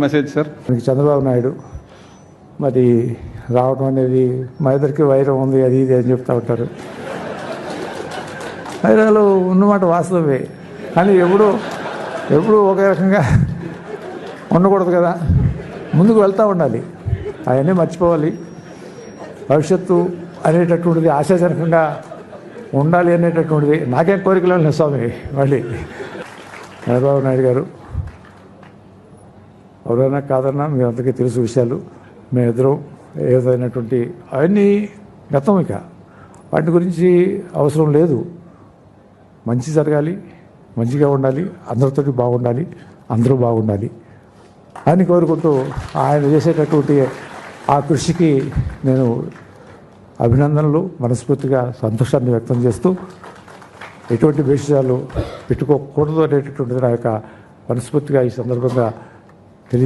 Message sir? మనకి చంద్రబాబు నాయుడు మరి రావడం అనేది మా ఇద్దరికి వైరం ఉంది అది ఇది అని చెప్తా ఉంటారు. వైరాలు ఉన్నమాట వాస్తవమే. కానీ ఎప్పుడు ఎప్పుడు ఒకే రకంగా ఉండకూడదు కదా. ముందుకు వెళ్తూ ఉండాలి. అవన్నీ మర్చిపోవాలి. భవిష్యత్తు అనేటటువంటిది ఆశాజనకంగా ఉండాలి అనేటటువంటిది నాకేం కోరికలు స్వామి మళ్ళీ. చంద్రబాబు నాయుడు గారు ఎవరైనా కాదన్నా మీ అందరికీ తెలుసు విషయాలు. మేమిద్దరం ఏదైనటువంటి అవన్నీ గతం ఇక. వాటి గురించి అవసరం లేదు. మంచి జరగాలి మంచిగా ఉండాలి అందరితో బాగుండాలి అందరూ బాగుండాలి అని కోరుకుంటూ ఆయన చేసేటటువంటి ఆ కృషికి నేను అభినందనలు మనస్ఫూర్తిగా సంతోషాన్ని వ్యక్తం చేస్తూ ఎటువంటి విషయాలు పెట్టుకోకూడదు అనేటటువంటిది నా యొక్క మనస్ఫూర్తిగా ఈ సందర్భంగా